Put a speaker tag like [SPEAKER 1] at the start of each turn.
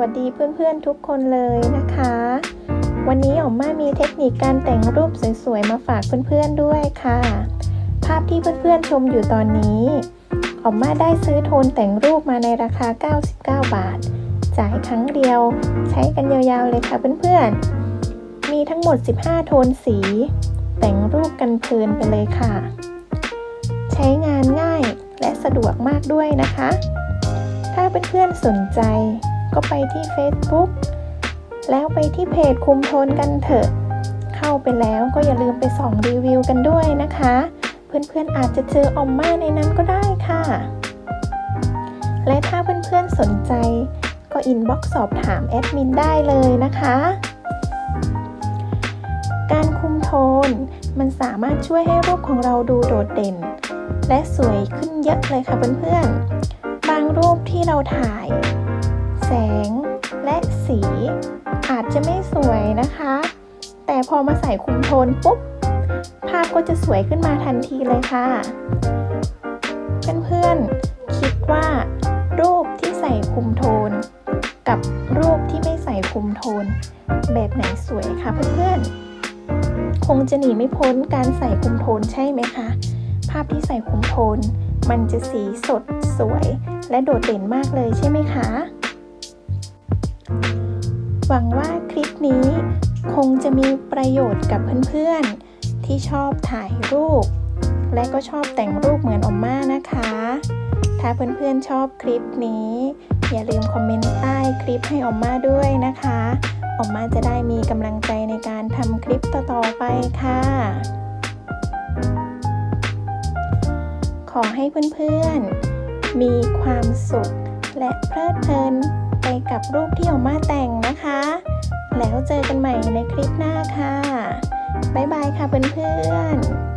[SPEAKER 1] วัสดีเพื่อนๆทุกคนเลยนะคะ วันนี้ออมมามีเทคนิคการแต่งรูปสวยๆมาฝากเพื่อนๆด้วยค่ะ ภาพที่เพื่อนๆชมอยู่ตอนนี้ออมมาได้ซื้อโทนแต่งรูปมาในราคา 99 บาท จ่ายครั้งเดียว ใช้กันยาวๆเลยค่ะเพื่อนๆ มีทั้งหมด 15 โทนสี แต่งรูปกันเพลินไปเลยค่ะ ใช้งานง่ายและสะดวกมากด้วยนะคะ ถ้าเพื่อนๆสนใจ ก็ไปที่ Facebook แล้วไปที่เพจคุมโทนกันเถอะ เข้าไปแล้วก็อย่าลืมไปส่องรีวิวกันด้วยนะคะ เพื่อนๆอาจจะเจอออมมาในนั้นก็ได้ค่ะ และถ้าเพื่อนๆสนใจ ก็อินบ็อกซ์สอบถามแอดมินได้เลยนะคะการคุมโทน มันสามารถช่วยให้รูปของเราดูโดดเด่น และสวยขึ้นเยอะเลยค่ะเพื่อนๆ บางรูปที่เราถ่าย งและสี อาจจะไม่สวยนะคะ แต่พอมาใส่คุมโทนปุ๊บ ภาพก็จะสวยขึ้นมาทันทีเลยค่ะ เพื่อนๆ คิดว่า รูปที่ใส่คุมโทน กับรูปที่ไม่ใส่คุมโทน แบบไหนสวยคะเพื่อนๆ คงจะหนีไม่พ้นการใส่คุมโทนใช่ไหมคะ ภาพที่ใส่คุมโทนมันจะสีสดสวยและโดดเด่นมากเลยใช่ไหมคะ หวังว่าคลิปนี้คงจะมีประโยชน์กับเพื่อนๆ ที่ชอบถ่ายรูป และก็ชอบแต่งรูปเหมือนอมม่านะคะ ถ้าเพื่อนๆชอบคลิปนี้ อย่าลืมคอมเมนต์ใต้คลิปให้อมม่าด้วยนะคะอมม่าจะได้มีกำลังใจในการทำคลิปต่อๆไปค่ะ ขอให้เพื่อนๆมีความสุขและเพลิดเพลิน กับรูปที่ออกมาแต่งนะคะ แล้วเจอกันใหม่ในคลิปหน้าค่ะ บ๊ายบายค่ะเพื่อนๆ